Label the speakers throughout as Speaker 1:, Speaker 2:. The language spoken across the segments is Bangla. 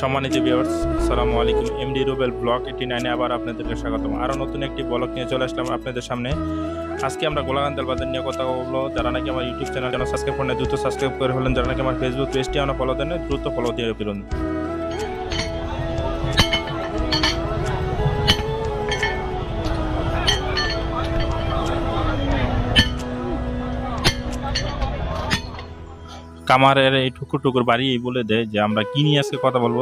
Speaker 1: সম্মানিত ভিউয়ার্স আসসালামু আলাইকুম। এমডি রুবেল ব্লক এইটি নাইনে আবার আপনাদেরকে স্বাগতম। আরও নতুন একটি ব্লগ নিয়ে চলে আসলাম আপনাদের সামনে। আজকে আমরা গোলাগান্দাল বাজার নিয়ে কথা বলব। যারা নাকি আমার ইউটিউব চ্যানেল যেন সাবস্ক্রাইব করেন দ্রুত সাবস্ক্রাইব করে ফেলেন। যারা নাকি আমার ফেসবুক পেজটি আমরা ফলো দেন দ্রুত ফলো দিয়ে ফেলুন। কামারের এই টুকুর টুকুর বাড়ি এই বলে দেয় যে, আমরা কি নিয়ে আজকে কথা বলব?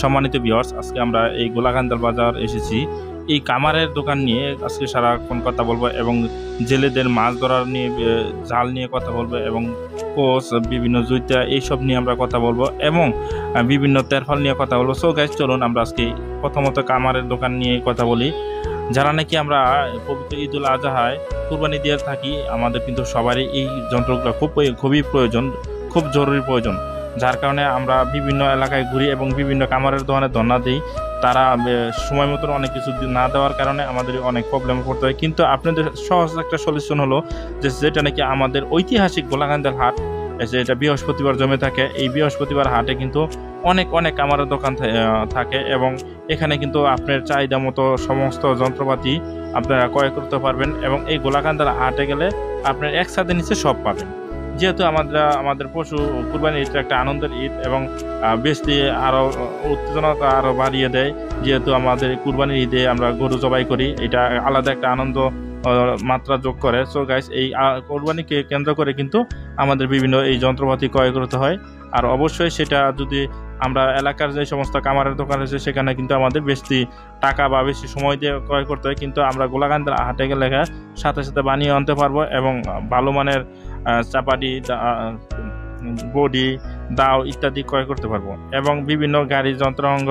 Speaker 1: সম্মানিত ভিউয়ার্স আজকে আমরা এই গোলাকান্দাল বাজার এসেছি। এই কামারের দোকান নিয়ে আজকে সারাক্ষণ কথা বলব এবং জেলেদের মাছ ধরার নিয়ে জাল নিয়ে কথা বলব এবং কোচ, বিভিন্ন জুইতা এইসব নিয়ে আমরা কথা বলব এবং বিভিন্ন তেরফল নিয়ে কথা বলব। সো গাইজ চলুন আমরা আজকে প্রথমত কামারের দোকান নিয়ে কথা বলি। যারা নাকি আমরা পবিত্র ঈদুল আজহায় কুরবানি দিয়ে থাকি, আমাদের কিন্তু সবারই এই যন্ত্রগুলো খুব খুবই প্রয়োজন। খুব জরুরি প্রয়োজন। যার কারণে আমরা বিভিন্ন এলাকায় ঘুরি এবং বিভিন্ন কামারের দোকানে ধর্ণা দিই। তারা সময় মতন অনেক কিছু না দেওয়ার কারণে আমাদের অনেক প্রবলেমে পড়তে হয়। কিন্তু আপনাদের সহজ একটা সলিউশন হলো যে, যেটা নাকি আমাদের ঐতিহাসিক গোলাকান্দার হাট যে এটা বৃহস্পতিবার জমে থাকে। এই বৃহস্পতিবার হাটে কিন্তু অনেক অনেক কামারের দোকান থাকে এবং এখানে কিন্তু আপনার চাহিদা মতো সমস্ত যন্ত্রপাতি আপনারা ক্রয় করতে পারবেন এবং এই গোলাকান্দার হাটে গেলে আপনার একসাথে নিচে সব পাবেন। যেহেতু আমাদের আমাদের পশু কুরবানি ঈদটা একটা আনন্দের ঈদ এবং বেশি আরও উত্তেজনাটা আরও বাড়িয়ে দেয়, যেহেতু আমাদের কুরবানির ঈদে আমরা গরু জবাই করি, এটা আলাদা একটা আনন্দ মাত্রা যোগ করে। সো গাইস এই কোরবানিকে কেন্দ্র করে কিন্তু আমাদের বিভিন্ন এই যন্ত্রপাতি ক্রয় করতে হয়। আর অবশ্যই সেটা যদি আমরা এলাকার যে সমস্ত কামারের দোকান আছে সেখানে কিন্তু আমাদের বেশি টাকা বা বেশি সময় দিয়ে ক্রয় করতে হয়। কিন্তু আমরা গোলাকান্দার হাটে গেলে সাথে সাথে বানিয়ে আনতে পারব এবং ভালো মানের চাপাটি বডি, দাও ইত্যাদি ক্রয় করতে পারব। এবং বিভিন্ন গাড়ি যন্ত্রাঙ্গ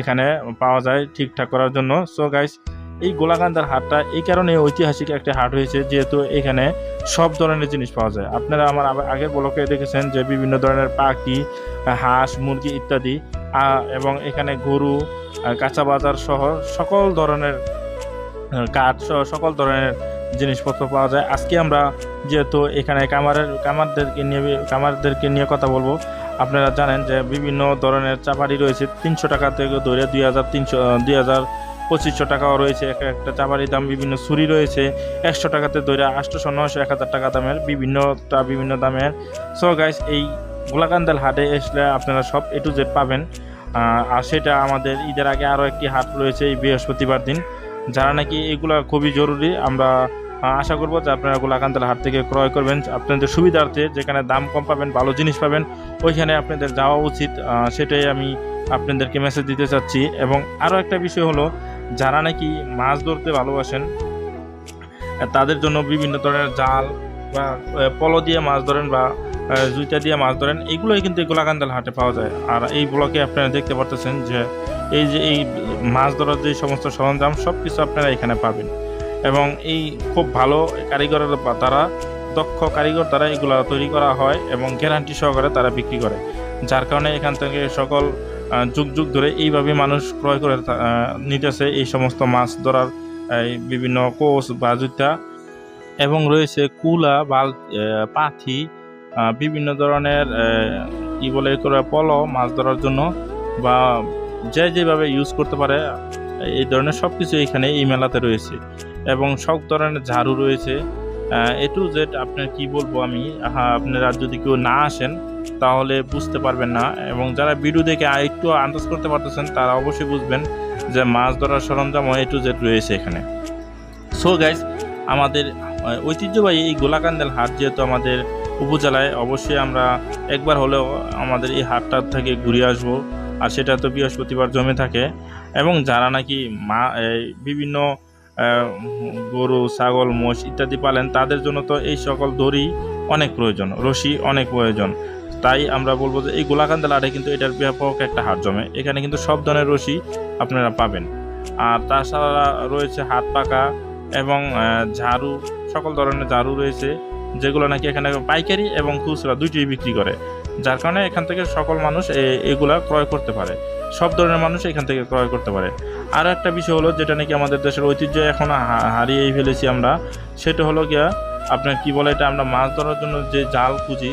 Speaker 1: এখানে পাওয়া যায় ঠিকঠাক করার জন্য। সো গাইস এই গোলাকান্দার হাটটা এই কারণে ঐতিহাসিক একটা হাট হয়েছে, যেহেতু এখানে সব ধরনের জিনিস পাওয়া যায়। আপনারা আমার আগে- আগের ব্লকে দেখেছেন যে বিভিন্ন ধরনের পাখি, হাঁস, মুরগি ইত্যাদি এবং এখানে গরু কাঁচা বাজার সহ সকল ধরনের কাঠ সহ সকল ধরনের জিনিসপত্র পাওয়া যায়। আজকে আমরা যেহেতু এখানে কামারের কামারদেরকে নিয়ে কামারদেরকে নিয়ে কথা বলব, আপনারা জানেন যে বিভিন্ন ধরনের চাপাড়ি রয়েছে। তিনশো টাকা থেকে ধরে দুই হাজার তিনশো দুই হাজার পঁচিশশো টাকাও রয়েছে। এক একটা চাপাড়ির দাম বিভিন্ন ছুরি রয়েছে। একশো টাকাতে ধরে আটশোশো, নয়শো, এক হাজার টাকা দামের বিভিন্নটা বিভিন্ন দামের। সো গাইস এই গোলাকান্দাল হাটে আসলে আপনারা সব এ টু জেড পাবেন। আর সেটা আমাদের ঈদের আগে আরও একটি হাট রয়েছে এই বৃহস্পতিবার দিন। যারা নাকি এগুলো খুবই জরুরি, আমরা আশা করব যে আপনারা গোলাকান্দাল হাট থেকে ক্রয় করবেন। আপনাদের সুবিধার্থে যেখানে দাম কম পাবেন, ভালো জিনিস পাবেন, ওইখানে আপনাদের যাওয়া উচিত। সেটাই আমি আপনাদেরকে মেসেজ দিতে চাচ্ছি। এবং আরও একটা বিষয় হলো যারা নাকি মাছ ধরতে ভালোবাসেন, তাদের জন্য বিভিন্ন ধরনের জাল বা পলো দিয়ে মাছ ধরেন বা জুইতা দিয়ে মাছ ধরেন, এগুলোই কিন্তু গোলাকান্দাল হাটে পাওয়া যায়। আর এই ব্লকে আপনারা দেখতে পারতেছেন যে, এই যে এই মাছ ধরার যে সমস্ত সরঞ্জাম সব কিছু আপনারা এখানে পাবেন। এবং এই খুব ভালো কারিগরের তারা দক্ষ কারিগর দ্বারা এগুলো তৈরি করা হয় এবং গ্যারান্টি সহকারে তারা বিক্রি করে। যার কারণে এখান থেকে সকল যুগ যুগ ধরে এইভাবে মানুষ ক্রয় করে নিতেছে এই সমস্ত মাছ ধরার বিভিন্ন কোষ বা জুতা এবং রয়েছে কুলা, বাল পাথি বিভিন্ন ধরনের কি বলে করে পল মাছ ধরার জন্য বা যে যেভাবে ইউজ করতে পারে, এই ধরনের সব কিছু এখানে এই মেলাতে রয়েছে। এবং সব ধরনের ঝাড়ু রয়েছে। এ টু জেড আপনার কি বলব আমি? আপনারা যদি কেউ না আসেন, তাহলে বুঝতে পারবেন না। এবং যারা ভিডিও দেখে একটু আন্দাজ করতে পারতেছেন, তারা অবশ্যই বুঝবেন যে মাছ ধরার সরঞ্জাম এ টু জেড রয়েছে এখানে। সো গাইজ আমাদের ঐতিহ্যবাহী এই গোলাকান্দাল হাট যেহেতু আমাদের উপজেলায়, অবশ্যই আমরা একবার হলেও আমাদের এই হাটটা থেকে ঘুরে আসব। আর সেটা তো বৃহস্পতিবার জমে থাকে। এবং যারা নাকি মা বিভিন্ন গরু, ছাগল, মোষ ইত্যাদি পালেন, তাদের জন্য তো এই সকল দড়ি অনেক প্রয়োজন, রশি অনেক প্রয়োজন। তাই আমরা বলব যে এই গোলাকান্দাল হাটে কিন্তু এটার ব্যাপক একটা হাট জমে। এখানে কিন্তু সব ধরনের রশি আপনারা পাবেন। আর তাছাড়া রয়েছে হাত পাকা এবং ঝাড়ু, সকল ধরনের ঝাড়ু রয়েছে, যেগুলো নাকি এখানে পাইকারি এবং খুচরা দুইটিই বিক্রি করে। যার কারণে এখান থেকে সকল মানুষ এগুলা ক্রয় করতে পারে। সব ধরনের মানুষ এখান থেকে ক্রয় করতে পারে। আরও একটা বিষয় হলো যেটা নাকি আমাদের দেশের ঐতিহ্য এখন হারিয়েই ফেলেছি আমরা। সেটা হলো গিয়া আপনার কি বলে এটা আমরা মাছ ধরার জন্য যে জাল খুঁজি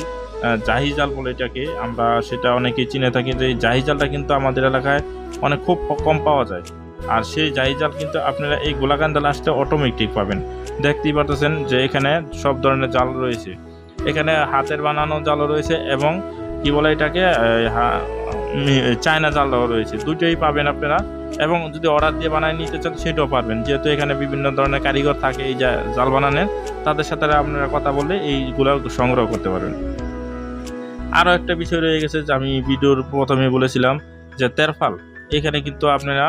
Speaker 1: জাহি জাল বলে এটাকে, আমরা সেটা অনেকেই চিনে থাকি যে এই জাহি জালটা কিন্তু আমাদের এলাকায় অনেক খুব কম পাওয়া যায়। আর সেই জাহি জাল কিন্তু আপনারা এই গোলাকান্দাল আসতে অটোমেটিক পাবেন। দেখতেই পারতেছেন যে এখানে সব ধরনের জাল রয়েছে। এখানে হাতের বানানো জালও রয়েছে এবং কি বলে এটাকে? চায়না জালও রয়েছে। দুটোই পাবেন আপনারা। এবং যদি অর্ডার দিয়ে বানায় নিতে চান, সেটাও পারবেন। যেহেতু এখানে বিভিন্ন ধরনের কারিগর থাকে এই জাল বানানোর, তাদের সাথে আপনারা কথা বলে এইগুলো সংগ্রহ করতে পারবেন। আরও একটা বিষয় রয়ে গেছে, যে আমি ভিডিওর প্রথমে বলেছিলাম, যে তেরফাল। এখানে কিন্তু আপনারা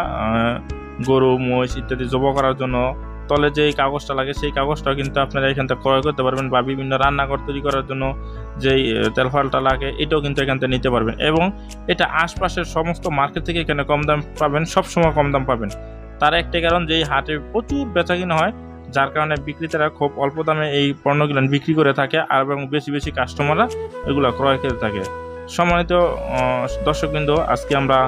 Speaker 1: গরু, মহিষ ইত্যাদি জব করার জন্য তলে যে এই কাগজটা লাগে, সেই কাগজটাও কিন্তু আপনারা এখান থেকে ক্রয় করতে পারবেন বা বিভিন্ন রান্নাঘর তৈরি করার জন্য যেই তেলফালটা লাগে, এটাও কিন্তু এখান থেকে নিতে পারবেন। এবং এটা আশপাশের সমস্ত মার্কেট থেকে এখানে কম দাম পাবেন, সবসময় কম দাম পাবেন। তার একটা কারণ যে এই হাটে প্রচুর বেচা কিনা হয়, যার কারণে বিক্রেতারা খুব অল্প দামে এই পণ্যগুলো বিক্রি করে থাকে আর এবং বেশি বেশি কাস্টমাররা এগুলো ক্রয় করে থাকে। সম্মানিত দর্শকবৃন্দ, আজকে আমরা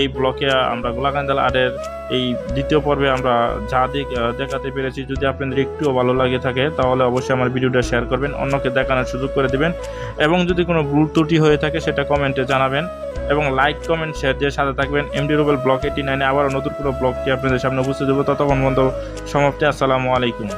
Speaker 1: এই ব্লকে আমরা গোলাকান্দাল আটের এই দ্বিতীয় পর্বে আমরা যা দিক দেখাতে পেরেছি, যদি আপনাদের একটুও ভালো লাগে থাকে, তাহলে অবশ্যই আমার ভিডিওটা শেয়ার করবেন, অন্যকে দেখানোর সুযোগ করে দেবেন। এবং যদি কোনো ভুল ত্রুটি হয়ে থাকে, সেটা কমেন্টে জানাবেন। এবং লাইক, কমেন্ট, শেয়ার দিয়ে সাথে থাকবেন। এমডি রুবেল ব্লক এইটি নাইনে আবারও নতুন কোনো ব্লগটি আপনাদের সামনে উপস্থিত দেবো ততক্ষণ বন্ধ সমাপ্তি। আসসালামু আলাইকুম।